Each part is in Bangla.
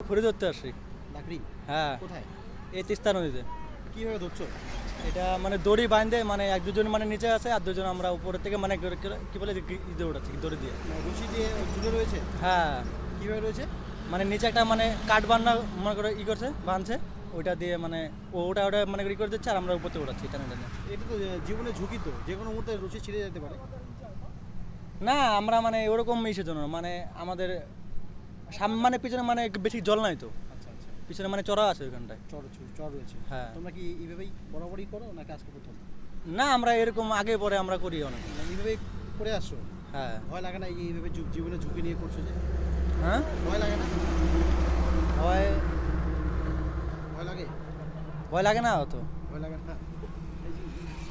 ঘুরে ধরতে আসি। লাকড়ি? হ্যাঁ। কোথায়? এই তিস্তা নদীতে। কীভাবে ধরছো? এটা মানে দড়ি বাঁধে মানে এক দুজন মানে নিচে আছে আর দুজন আমরা উপরের থেকে মানে কি- বলে দিয়ে দড়ি দিয়ে। মানে রশি দিয়ে ঝুলে রয়েছে? হ্যাঁ। কীভাবে রয়েছে? মানে নিচে একটা মানে কাঠ বান্না মনে করে ই করছে বাঁধছে ওইটা দিয়ে মানে ওটা ওটা মানে ই করে দিচ্ছে আর আমরা উপর থেকে টানে টানে এটা তো জীবনে ঝুঁকি তো যে কোনো মুহূর্তে রশি ছিঁড়ে যেতে পারে। না আমরা মানে ওরকম ইসের জন্য মানে আমাদের সাম- মানে পিছনে মানে বেশি জল নাই তো। আচ্ছা আচ্ছা। পিছনে মানে চড়া আছে ওইখানটায়। চর চর রয়েছে। হ্যাঁ। তোমরা কি এইভাবেই বরাবরই করো নাকি আজকে প্রথম? না আমরা এরকম আগে পরে আমরা করি অনেক। মানে এইভাবেই করে আসছো? হ্যাঁ। ভয় লাগে না এইভাবে জীবনে ঝুঁকি নিয়ে করছ যে? হ্যাঁ? ভয় লাগে না? ভয়। ভয় লাগে? ভয় লাগে না অত। ভয় লাগে না?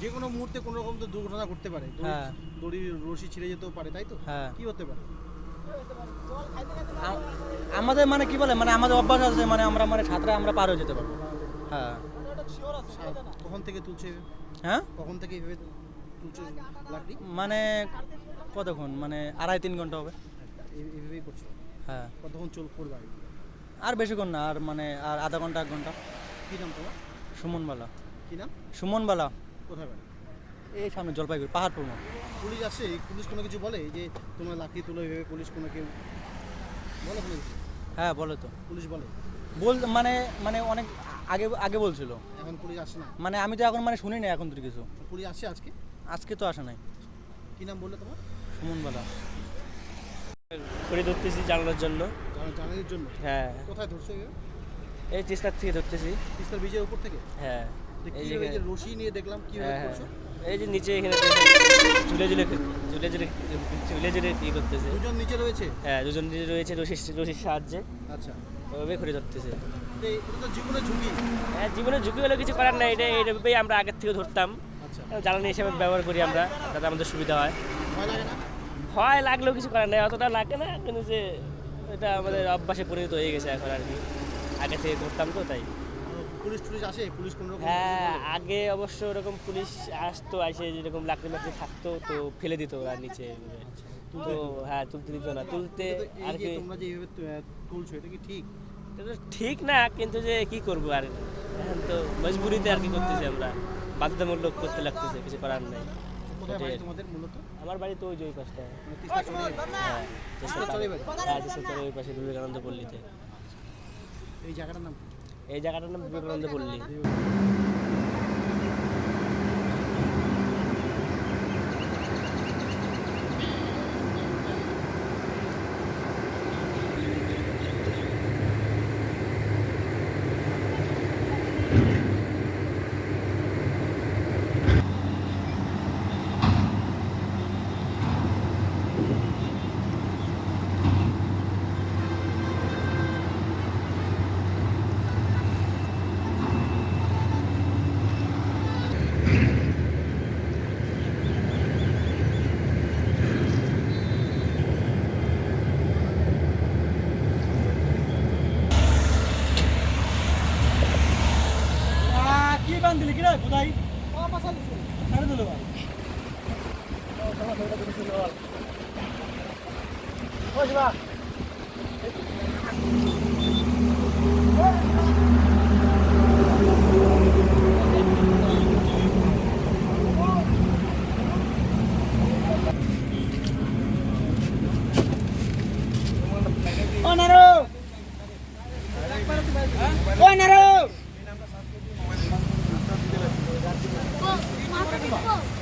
যে- কোনো মুহূর্তে কোনো রকম তো দুর্ঘটনা ঘটতে পারে। দড়ি- হ্যাঁ। দড়ির রশি ছিঁড়ে যেতেও পারে তাই তো? হ্যাঁ। কি হতে পারে? আমাদের মানে কি বলে? মানে আমাদের অভ্যাস আছে মানে আমরা মানে সাঁতরে আমরা পার হয়ে যেতে পারব। হ্যাঁ। কখন থেকে তুলছে হ্যাঁ? কখন থেকে এইভাবে তুলছে লাকড়ি? মানে কতক্ষণ? মানে আড়াই তিন ঘণ্টা হবে। এই- এইভাবেই করছ? হ্যাঁ। কতক্ষণ চল করবে আর বেশিক্ষণ না আর মানে আর আধা ঘণ্টা এক ঘণ্টা। কী নাম তোমার? সুমনবালা। কী নাম? সুমনবালা। কোথায় বাড়ি? এই সামনে জলপাইগুড়ি পাহাড়পুর মোড় পুলিশ আসে পুলিশ কোনো কিছু বলে? যে তোমরা লাকড়ি তুলো এইভাবে পুলিশ কোনো কেউ বলে কোনো কিছু? হ্যাঁ বলে তো। পুলিশ বলে। বল মানে মানে অনেক আগে আগে বলছিল। এখন পুলিশ আসে না? মানে আমি তো এখন মানে শুনি না এখন তো কিছু। পুলিশ আসে আজকে? আজকে তো আসে নাই। কী নাম বললে তোমার? সুমনবালা করে ধরতেছি জানানোর জন্য। জানা- জানানোর জন্য? হ্যাঁ। কোথায় ধরছো এভাবে? এই চেষ্টার থেকে ধরতেছি। তিস্তার ব্রিজের উপর থেকে? হ্যাঁ। এই যে যে রশি নিয়ে দেখলাম কীভাবে হ্যাঁ হ্যাঁ। করছ এই যে নিচে এখানে ঝুলে ঝুলে ঝুলে ঝুলে ঝুলে ঝুলে ই করতেছে। দুজন নিচে রয়েছে? হ্যাঁ দুজন নিজে রয়েছে রশির রশির সাহায্যে। আচ্ছা। ওভাবে ধরতেছে। জীবনে ঝুঁকি। হ্যাঁ জীবনে ঝুঁকি হলে কিছু করার নাই এটা এইভাবেই আমরা আগের থেকে ধরতাম। আচ্ছা। জ্বালানি হিসেবে ব্যবহার করি আমরা যাতে আমাদের সুবিধা হয়। ভয় লাগলেও কিছু করার নাই অতটা লাগে না কিন্তু যে এটা আমাদের অভ্যাসে পরিণত হয়ে গেছে এখন আর কি। আগে থেকে করতাম তো তাই। পুলিশ টুলিশ আসে? পুলিশ কোনো রকম হ্যাঁ আগে অবশ্য ওরকম পুলিশ আসতো আসে যেরকম লাকড়ি মাকড়ি থাকতো তো ফেলে দিত ওরা নিচে। তো হ্যাঁ তুলতে দিত না। তুলতে আর কি তোমরা যে এইভাবে তুলছো এটা কি ঠিক? এটা ঠিক না কিন্তু যে কি করব আর? এখন তো মজবুরিতে আর কি করতেছি আমরা। বাধ্যতামূলক করতে লাগতেছে কিছু করার নাই। তোমাদের মূলত? আমার বাড়ি তো ওই যে ওই পাশটা মানে চড়ে হ্যাঁ চেষ্টা বাড়ি? হ্যাঁ চলে ওই পাশে বিবেকানন্দ পল্লীতে। এই জায়গাটার নাম? এই জায়গাটার নাম বিবেকানন্দ পল্লী। 小島 Oh,